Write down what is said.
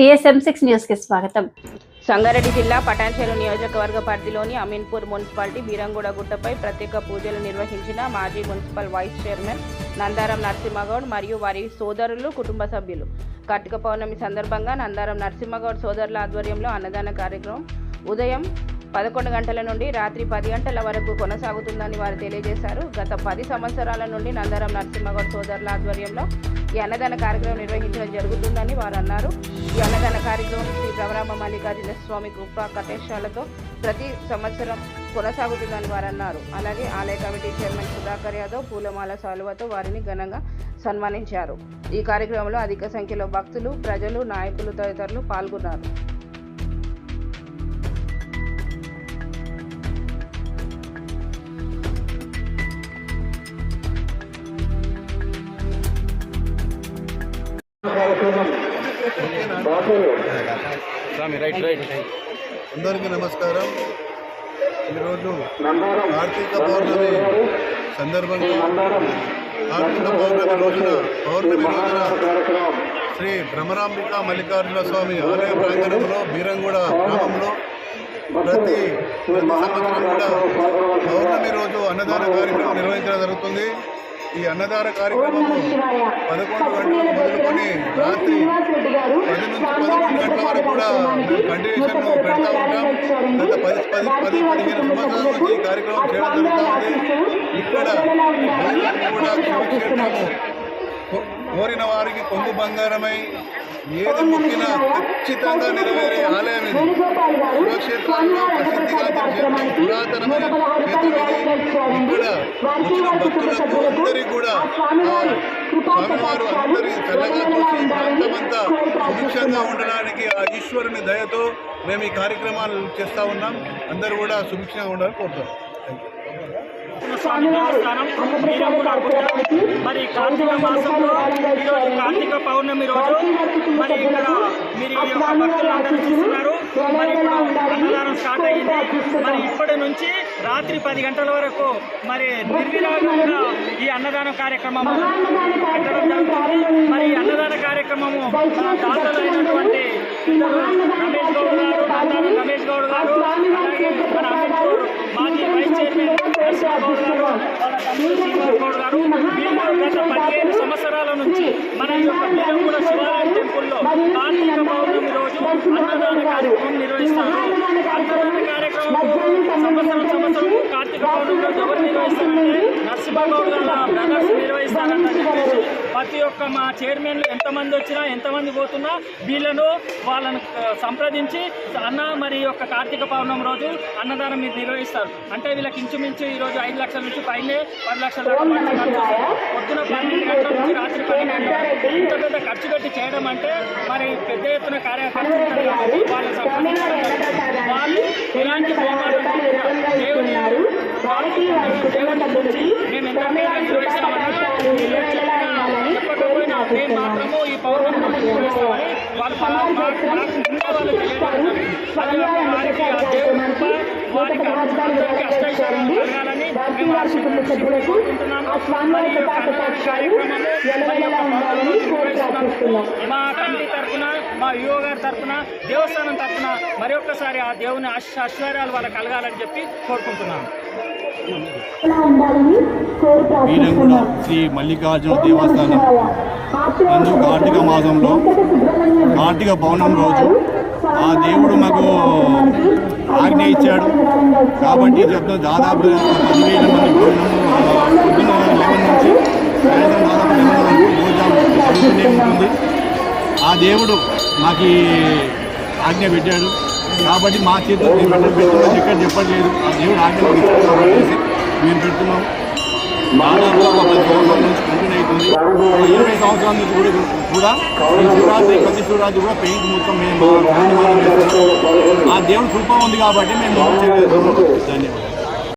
TSM six న్యూస్కి స్వాగతం. సంగారెడ్డి జిల్లా పటాన్చెరు నియోజకవర్గ పరిధిలోని అమీన్పూర్ మున్సిపాలిటీ బీరంగూడ గుట్టపై ప్రత్యేక పూజలు నిర్వహించిన మాజీ municipal vice chairman Nandaram Narasimhagoud మరియు వారి సోదరులు కుటుంబ సభ్యులు. కార్తీక పౌర్ణమి సందర్భంగా నందారం నరసింహగౌడ్ సోదరుల ఆధ్వర్యంలో అన్నదాన కార్యక్రమం ఉదయం పదకొండు గంటల నుండి రాత్రి పది గంటల వరకు కొనసాగుతుందని వారు తెలియజేశారు. గత పది సంవత్సరాల నుండి నందరం నరసింహగౌడ్ సోదరుల ఆధ్వర్యంలో ఈ అన్నదాన కార్యక్రమం నిర్వహించడం జరుగుతుందని వారు అన్నారు. ఈ అన్నదాన కార్యక్రమం శ్రీ భ్రమరామ మల్లికార్జున స్వామి కృపా కటేశాలతో ప్రతి సంవత్సరం కొనసాగుతుందని వారు అన్నారు. అలాగే ఆలయ కమిటీ చైర్మన్ సుధాకర్ యాదవ్ పూలమాల సాలువతో వారిని ఘనంగా సన్మానించారు. ఈ కార్యక్రమంలో అధిక సంఖ్యలో భక్తులు ప్రజలు నాయకులు తదితరులు పాల్గొన్నారు. అందరికీ నమస్కారం. ఈరోజు కార్తీక పౌర్ణమి సందర్భంగా కార్తీక పౌర్ణమి రోజున పౌర్ణమి రోజున శ్రీ భ్రమరాంబిక మల్లికార్జున స్వామి ఆలయ ప్రాంగణంలో బీరంగూడ గ్రామంలో ప్రతి ప్రతి సంవత్సరం కూడా పౌర్ణమి రోజు అన్నదాన కార్యక్రమం నిర్వహించడం జరుగుతుంది. ఈ అన్నదాన కార్యక్రమము పదకొండు గంటలకు మొదలుకొని రాత్రి పది నుంచి పదకొండు గంటల వరకు కూడా కంటిన్యూషన్ పెడతా ఉంటాం. గత పది పది పది పదిహేను సంవత్సరాల నుంచి ఈ కార్యక్రమం చేయడం జరుగుతూ ఉంది ఇక్కడ కూడా క్షేమక్షేత్రము కో- కోరిన వారికి కొంగు బంగారమై ఏది మొక్కినా ఖచ్చితంగా నెరవేరే ఆలయం ఇది. శివక్షేత్రంలో ప్రసిద్ధిగా పురాతనమైన క్షేత్రం ఇక్కడ వచ్చిన భక్తులకు అందరికీ కూడా స్వామివారు అందరి చల్లగా చూసి ప్రాంతమంతా సుభిక్షంగా ఉండడానికి ఆ ఈశ్వరుని దయతో మేము ఈ కార్యక్రమాలు చేస్తూ ఉన్నాం. అందరూ కూడా సుభిక్షంగా ఉండాలని కోరుతాం స్వామి దేవస్థానం మరి కార్తీక మాసంలో ఈరోజు కార్తీక పౌర్ణమి రోజు మరి ఇక్కడ మీరు ఈ యొక్క భక్తులందరూ చూస్తున్నారు. మరి ఇప్పుడు అన్నదానం స్టార్ట్ అయ్యింది. మరి ఇప్పటి నుంచి రాత్రి పది గంటల వరకు మరి నిర్విరాగంగా ఈ అన్నదానం కార్యక్రమం పెట్టడం జరుగుతుంది. మరి అన్నదాన కార్యక్రమము మన దాతలు అయినటువంటి ఇద్దరు రమేష్ గౌడ్ గారు నందారం రమేష్ గౌడ్ గారు అలాగే మన అమీర్పూర్ మాజీ వైస్ చైర్మన్ నరసింహ గౌడ్ గారు వాళ్ళ తమ్ముడు శ్రీనివాస్ గౌడ్ గారు వీళ్ళు గత పదిహేను సంవత్సరాల నుంచి మన యొక్క బీరంగూడ శివాలయం టెంపుల్లో కార్తీక పౌర్ణమి రోజు అన్నదాన కార్యక్రమం నిర్వహిస్తారు అన్నదాన కార్యక్రమం సంవత్సరం సంవత్సరం కార్తీక పౌర్ణమి రోజు ఎవరు నిర్వహిస్తారంటే నరసింహ గౌడ్ గారు బ్రదర్స్ ప్రతి ఒక్క మా చైర్మన్లు ఎంతమంది వచ్చినా ఎంతమంది పోతున్నా వీళ్ళను వాళ్ళను సంప్రదించి అన్న మరి యొక్క కార్తీక పౌర్ణమి రోజు అన్నదానం మీరు నిర్వహిస్తారు. అంటే వీళ్ళకి ఇంచుమించు ఈ రోజు ఐదు లక్షల నుంచి పైనే పది లక్షల దాకా. పొద్దున పన్నెండు గంటల నుంచి రాత్రి పన్నెండు గంటల ఇంత పెద్ద ఖర్చు పెట్టి చేయడం అంటే మరి పెద్ద ఎత్తున కార్యకర్తలు సంప్రదించడం. జరుగుతుంది. వాళ్ళు ఇలాంటి పోరాటం దేవుని దేవుని గురించి ఆ మేము యువ గారి తరఫున దేవస్థానం తరఫున మరి ఒక్కసారి ఆ దేవుని ఐశ్వర్యాలు వాళ్ళకి కలగాలని చెప్పి కోరుకుంటున్నాను. వీరంగూడ శ్రీ మల్లికార్జున దేవస్థానం నందు కార్తీక మాసంలో కార్తీక పౌర్ణమి రోజు ఆ దేవుడు మాకు ఆజ్ఞ ఇచ్చాడు. కాబట్టి చెప్తాం దాదాపు పదివేల మంది భోజనము పొద్దున్న లెవెన్ నుంచి సాయంత్రం దాదాపు లెవెన్ వరకు రోజు జరుగుతూనే ఉంటుంది. ఆ దేవుడు మాకు ఆజ్ఞ పెట్టాడు. కాబట్టి మా చేతిలో మేము పెట్టడం పెట్టుకోవచ్చు ఎక్కడ చెప్పట్లేదు. ఆ దేవుడు ఆజ్ఞ మాకు మేము పెడుతున్నాం. దాదాపు ఒక పది సంవత్సరాల నుంచి కంటిన్యూ అవుతుంది. ఇరవై సంవత్సరాల నుంచి కూడా కూడా ఈ శివరాత్రి ప్రతి శివరాత్రి కూడా పెయింట్ మొత్తం మేము ఆ దేవుడు కృప ఉంది కాబట్టి మేము ధన్యవాదాలు.